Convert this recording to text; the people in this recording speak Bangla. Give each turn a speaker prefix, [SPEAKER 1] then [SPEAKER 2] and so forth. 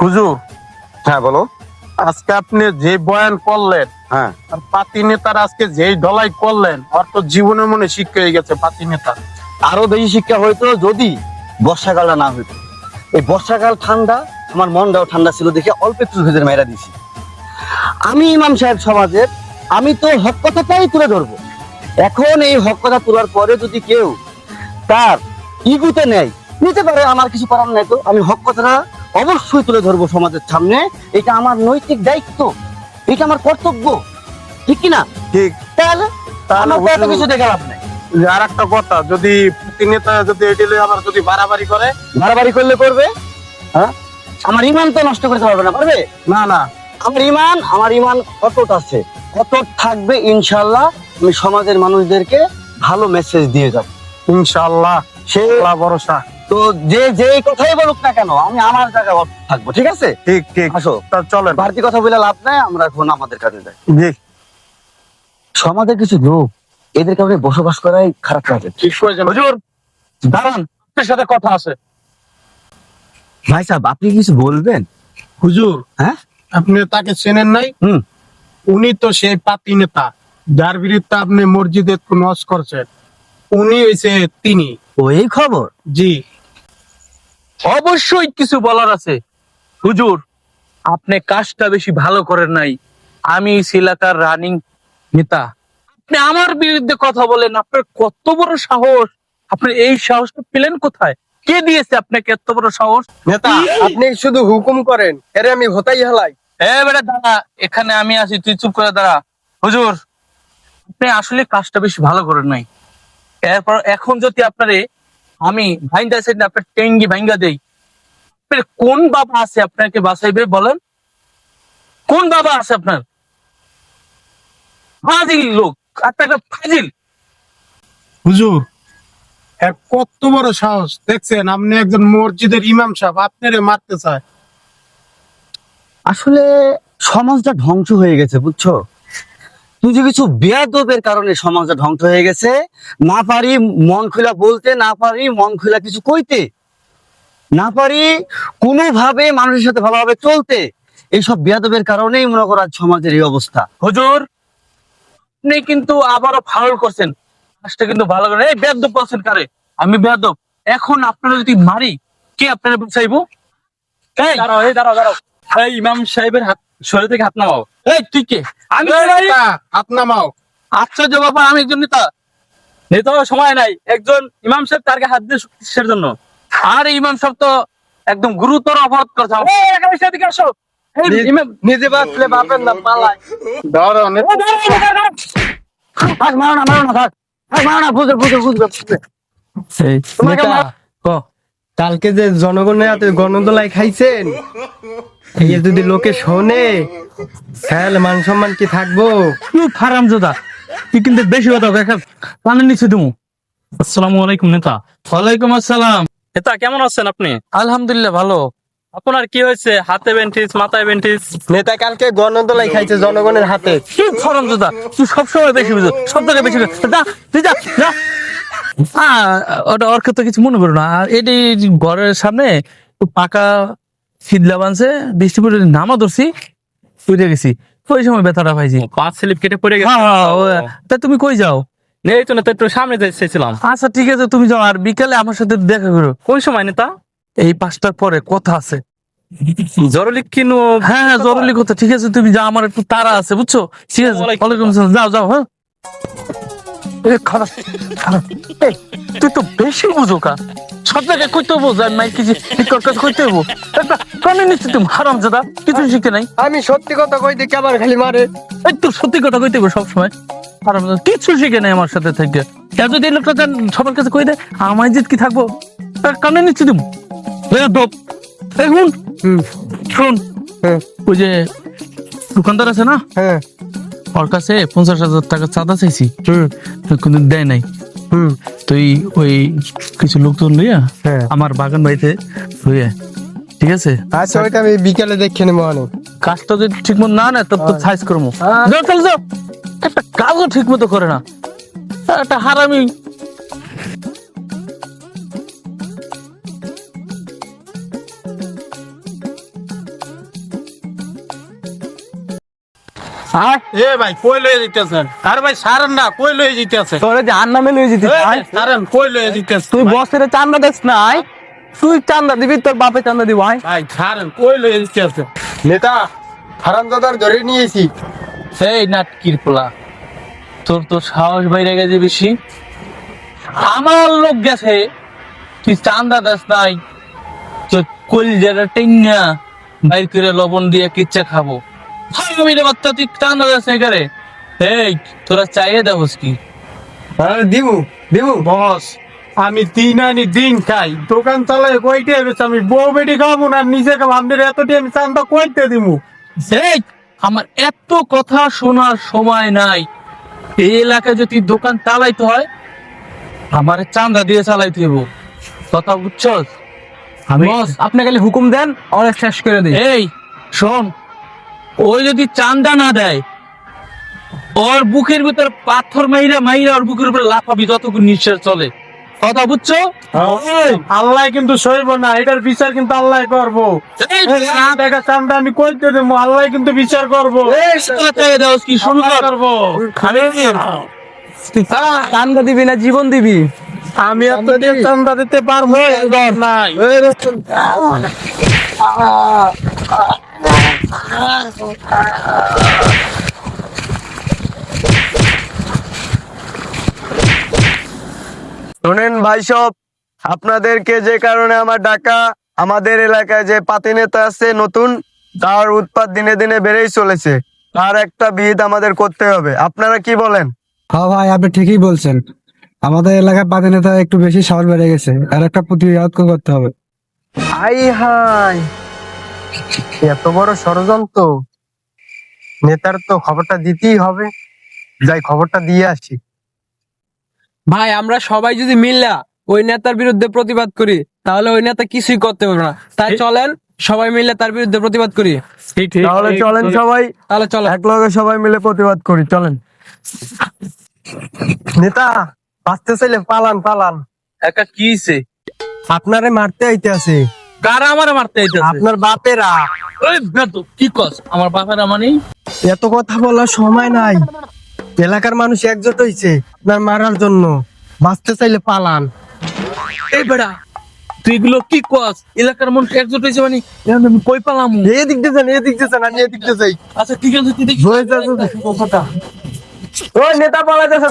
[SPEAKER 1] হুজুর
[SPEAKER 2] হ্যাঁ বলো।
[SPEAKER 1] আজকে আপনি যে বয়ান করলেন
[SPEAKER 2] হ্যাঁ।
[SPEAKER 1] আর পাতি নেতার আজকে যেই ঢলাই করলেন তো জীবনে মনে শিক্ষা হয়ে গেছে পাতি নেতা।
[SPEAKER 3] আরও বেশি শিক্ষা হইতো যদি বর্ষাকালটা না হইতো। এই বর্ষাকাল ঠান্ডা আমার মনটাও ঠান্ডা ছিল দেখে অল্প একটু ভেতরে মেরা দিছি আমি ইমাম সাহেব সমাজের আমি তো হক কথাটাই তুলে ধরবো। এখন এই হক কথা তোলার পরে যদি কেউ তার ইগুতে নেয় নিতে পারে আমার কিছু করার নাই তো। আমি হক কথাটা অবশ্যই তুলে ধরবো সমাজের সামনে। এটা আমার নৈতিক দায়িত্ব। এটা আমার কর্তব্য। ঠিক কি না
[SPEAKER 1] ঠিক।
[SPEAKER 3] তাহলে
[SPEAKER 1] তাহলে
[SPEAKER 3] আমার তো এত কিছু দেখে লাভ নাই।
[SPEAKER 1] আর একটা কথা যদি নেতা যদি আবার যদি বাড়াবাড়ি করে?
[SPEAKER 3] বাড়াবাড়ি করলে করবে? হ্যাঁ? আমার ইমান তো নষ্ট করতে পারবে না পারবে?
[SPEAKER 1] না না।
[SPEAKER 3] আমার ইমান আমার ইমান কতট আছে? কতট থাকবে ইনশাল্লাহ আমি সমাজের মানুষদেরকে ভালো মেসেজ দিয়ে যাব।
[SPEAKER 1] ইনশাল্লাহ
[SPEAKER 3] সে
[SPEAKER 1] ভরসা।
[SPEAKER 3] তো যে যে কথাই বলুক না কেন আমি আমার জায়গায় থাকব ঠিক আছে?
[SPEAKER 1] ঠিক ঠিক।
[SPEAKER 3] আসো।
[SPEAKER 1] তা চলেন।
[SPEAKER 3] বাড়তি কথা বলে লাভ নাই আমরা এখন আমাদের কাজে যাই।
[SPEAKER 1] জি।
[SPEAKER 3] সমাজের কিছু লোক এদের কারণে বসবাস করাই খারাপ লাগে
[SPEAKER 1] ঠিক করেছেন হুজুর দাঁড়ান আপনার সাথে কথা আছে।
[SPEAKER 3] ভাই সাহেব আপনি কিছু বলবেন?
[SPEAKER 1] হুজুর
[SPEAKER 3] হ্যাঁ?
[SPEAKER 1] আপনি তাকে চেনেন নাই?
[SPEAKER 3] হুম।
[SPEAKER 1] উনি তো সেই পাতি নেতা যার বিরুদ্ধে আপনি মসজিদে নস করছেন। উনি হয়েছে তিনি।
[SPEAKER 3] ওই খবর?
[SPEAKER 1] জি।
[SPEAKER 4] অবশ্যই কিছু বলার আছে। হুজুর আপনি কাজটা বেশি ভালো করেন নাই। আমি শিলাকার রানিং নেতা। আপনি আমার বিরুদ্ধে কথা বলেন আপনার কত বড় সাহস? আপনি এই সাহসটা পেলেন কোথায়? কে দিয়েছে আপনাকে এত বড় সাহস?
[SPEAKER 1] নেতা আপনি শুধু হুকুম করেন এরে আমি হতাই হালাই।
[SPEAKER 4] এ বেটা দাঁড়া এখানে আমি আছি তুই চুপ করে দাঁড়া। হুজুর আপনি আসলে কাজটা বেশি ভালো করেন নাই। এরপর এখন যদি আপনারে আমি ভাইঙ্গা সাইড আপনার টেঙ্গি ভাইঙ্গা দেই। কোন বাবা আছে আপনাকে বাঁচাইবে বলেন? কোন বাবা আছে আপনার? ফাজিল লোক আপনি একটা ফাজিল।
[SPEAKER 1] হুজুর এর কত বড় সাহস। দেখছেন আপনি একজন মসজিদের ইমাম সাহেব আপনারে মারতে চায়।
[SPEAKER 3] আসলে সমাজটা ধ্বংস হয়ে গেছে বুঝছ? যে কিছু বেয়াদবের কারণে সমাজটা ধ্বংস হয়ে গেছে। না পারি মন খুলা বলতে না পারি মন খুলা কিছু কইতে। না পারি কোনোভাবে মানুষের সাথে ভালোভাবে চলতে। এইসব বেয়াদবের কারণেই মনে করার সমাজের এই অবস্থা।
[SPEAKER 4] হুজুর আপনি কিন্তু আবারও ফাউল করছেন। কাজটা কিন্তু ভালো করেন এই বেদব বলছেন কারে? আমি বেদব এখন আপনারা যদি মারি কে আপনারা বাঁচাইবো এই
[SPEAKER 5] দাঁড়াও এই দাঁড়াও দাঁড়াও। এই ইমাম সাহেবের হাত শরীর থেকে হাত নামাও।
[SPEAKER 4] এই তুই কে? আমি
[SPEAKER 1] হাত নামাও।
[SPEAKER 4] আশ্চর্য বাবা আমি একজন নেতা।
[SPEAKER 5] নেতা সময় নাই একজন ইমাম সাহেব তার হাত দিয়ে কিসের জন্য।
[SPEAKER 4] আর ইমাম সাহেব তো একদম গুরুতর অপরাধ করছে।
[SPEAKER 1] নিজে বাঁচলে বাপের পালায়। ধরো।
[SPEAKER 3] মারো না মারো না থাক। থাক মারো না বুঝবে বুঝবে বুঝবে বুঝবে তোমাকে
[SPEAKER 6] ক, কালকে যে জনগণের হাতে গণদোলায় খাইছেন এই যদি লোকে শোনে তাহলে মান সম্মান কি থাকব?
[SPEAKER 4] তুই ফারাম জোদা। তুই কিন্তু বেশি কথা দেখা কানে নিচে দিমু।
[SPEAKER 5] আসসালামু আলাইকুম নেতা।
[SPEAKER 4] ওয়ালাইকুম আসসালাম।
[SPEAKER 5] নেতা কেমন আছেন আপনি?
[SPEAKER 4] আলহামদুলিল্লাহ ভালো।
[SPEAKER 5] আপনার কি হয়েছে? হাতে বেন্টিস মাথায় বেন্টিস
[SPEAKER 6] নেতা কালকে গণদোলায় খাইছে জনগণের হাতে।
[SPEAKER 4] তুই ফারাম জোদা? তুই সবসময় বেশি বুঝো সব জায়গায় বেশি। যা তুই যা যা। ওটা ওর তো কিছু মনে করো না। আর এটি ঘরের সামনে পাকা শীতলা বানছে বৃষ্টি পড়ে নামা ধরছি উঠে গেছি। ওই সময় ব্যথাটা পাইছি?
[SPEAKER 5] পাঁচ স্লিপ কেটে পড়ে গেছে।
[SPEAKER 4] হ্যাঁ হ্যাঁ, তা তুমি কই যাও?
[SPEAKER 5] এই তো নেতা একটু সামনে যেতে চাইছিলাম
[SPEAKER 4] আচ্ছা ঠিক আছে তুমি যাও আর বিকালে আমার সাথে দেখা করো।
[SPEAKER 5] কোন সময় নেতা?
[SPEAKER 4] এই পাঁচটার পরে কথা আছে।
[SPEAKER 5] জরুরি কিনু
[SPEAKER 4] হ্যাঁ হ্যাঁ জরুরি কথা ঠিক আছে তুমি যাও আমার একটু তারা আছে বুঝছ? ঠিক আছে
[SPEAKER 5] ওয়ালাইকুম
[SPEAKER 4] আসসালাম যাও যাও হ্যাঁ। খারাপ খারাপ তুই তো বেশি বুঝো কা সব জায়গায় কইতে হব যে আমি মাইকে যে কাজ কইতে হব একটা কানে তুমি হারাম জাদা কিছু শিখে নাই।
[SPEAKER 6] আমি সত্যি কথা কই দেখি আবার খালি মারে?
[SPEAKER 4] এই তো সত্যি কথা কইতে হব সবসময়। হারাম কিছু শিখে নাই আমার সাথে থেকে। আর যদি লোকটা যান সবার কাছে কই দেয় আমার জিত কি থাকব? আর কানে নিচ্ছি তুমি। দোপ। এই শুন শুন।
[SPEAKER 6] হ্যাঁ।
[SPEAKER 4] ওই যে দোকানদার আছে না?
[SPEAKER 6] হ্যাঁ।
[SPEAKER 4] ওর কাছে পঞ্চাশ হাজার টাকা চাঁদা চাইছি।
[SPEAKER 6] হুম
[SPEAKER 4] কিন্তু দেয় নাই।
[SPEAKER 6] হুম
[SPEAKER 4] তুই ওই কিছু লোকজন লইয়া
[SPEAKER 6] হ্যাঁ।
[SPEAKER 4] আমার বাগান বাড়িতে লইয়া ঠিক আছে?
[SPEAKER 6] আচ্ছা ওইটা আমি বিকালে দেখে নেব অনেক
[SPEAKER 4] কাজটা যদি ঠিক মতো না না তোর তো সাইজ করব। একটা কাজও ঠিক মতো করে না। একটা হারামি
[SPEAKER 5] আয়
[SPEAKER 1] এ ভাই কই লয়ে আরে ভাই সারেন না কই লয়ে যেতেছে
[SPEAKER 5] তোরে জাহান নামে লয়ে
[SPEAKER 1] সারেন কই লয়ে যেতেছে
[SPEAKER 5] তুই বসের চান্দা দেখ না আয়। তুই চান্দা দিবি তোর বাপে চান্দা দিব আয়।
[SPEAKER 1] ভাই সারেন কই লয়ে যেতেছে
[SPEAKER 6] নেতা হারামজাদার ধরে নিয়েছি
[SPEAKER 4] নাটকির পোলা। তোর তো সাহস বাইরে গেছে বেশি। আমার লোক গেছে তুই চান্দা দাস নাই। তোর কলিজাটা টেন্না বাইর করে লবণ দিয়ে কিচ্ছা খাব। চান্দা দাস নাই করে এই তোরা চাইয়ে কি।
[SPEAKER 6] আরে দিবু দিবু।
[SPEAKER 1] বস। আমি দিন আনি দিন খাই। দোকান কইতে বেশ আমি বউ বেটি খাব না নিজে খাব। এতটি আমি চান্দা কইতে দিমু
[SPEAKER 4] এই আমার এত কথা শোনার সময় নাই। এই এলাকায় যদি দোকান চালাইতে হয় আমার চান্দা দিয়ে চালাইতে হইব। কথা বুঝছস? আমি
[SPEAKER 5] বস। আপনি খালি হুকুম দেন অনেক শেষ করে দিই।
[SPEAKER 4] এই শোন। ওই যদি চান্দা না দেয় ওর বুকের ভিতর পাথর মাইরা মাইরা ওর বুকের উপরে লাফাবি যতক্ষণ নিঃশ্বাস চলে। কথা বুঝছ?
[SPEAKER 1] আল্লাহ কিন্তু সইব না এটার বিচার কিন্তু আল্লাহ করব। দেখা চান্দা আমি কইতে দেবো আল্লাহ কিন্তু বিচার করব।
[SPEAKER 4] কি শুরু কর
[SPEAKER 1] করব।
[SPEAKER 5] চান্দা দিবি না জীবন দিবি।
[SPEAKER 1] আমি দিয়ে চান্দা দিতে পারব নাই।
[SPEAKER 6] শোনেন ভাই সব আপনাদেরকে যে কারণে আমার ডাকা আমাদের এলাকায় যে পাতি নেতা আছে নতুন তার উৎপাদ দিনে দিনে বেড়েই চলেছে। তার একটা বিহিত আমাদের করতে হবে। আপনারা কি বলেন?
[SPEAKER 2] হ্যাঁ ভাই আপনি ঠিকই বলছেন। আমাদের এলাকায় বাদে নেতা একটু বেশি সাহস বেড়ে গেছে। আর একটা প্রতিরোধ করতে হবে।
[SPEAKER 6] হাই হাই এত বড় ষড়যন্ত্র নেতার তো খবরটা দিতেই হবে। যাই খবরটা দিয়ে আসি।
[SPEAKER 5] ভাই আমরা সবাই যদি মিল্লা ওই নেতার বিরুদ্ধে প্রতিবাদ করি তাহলে ওই নেতা কিছুই করতে পারবে না। তাই চলেন সবাই মিলে তার বিরুদ্ধে প্রতিবাদ করি।
[SPEAKER 6] তাহলে চলেন সবাই
[SPEAKER 5] তাহলে চলেন।
[SPEAKER 6] এক লগে সবাই মিলে প্রতিবাদ করি চলেন। নেতা বাঁচতে চাইলে পালান পালান।
[SPEAKER 4] একা কি হইছে?
[SPEAKER 6] আপনারে মারতে আইতে আছে।
[SPEAKER 4] কারা আমার মারতে আইতাছে?
[SPEAKER 6] আপনার বাপেরা।
[SPEAKER 4] ওই বেদু কি কস? আমার বাপেরা মানে
[SPEAKER 6] এত কথা বলার সময় নাই। এলাকার মানুষ একজোট হইছে আপনার মারার জন্য। বাঁচতে চাইলে পালান।
[SPEAKER 4] এই বেড়া তুই গুলো কি কস? এলাকার মানুষ একজোট হইছে মানে এখন আমি কই পালাম?
[SPEAKER 6] এই দিক দিয়ে যান এই দিক দিয়ে যান আমি এই দিক দিয়ে যাই।
[SPEAKER 4] আচ্ছা ঠিক আছে তুই দেখি।
[SPEAKER 6] হয়ে যাবে কথাটা নেতা পালাইতেছে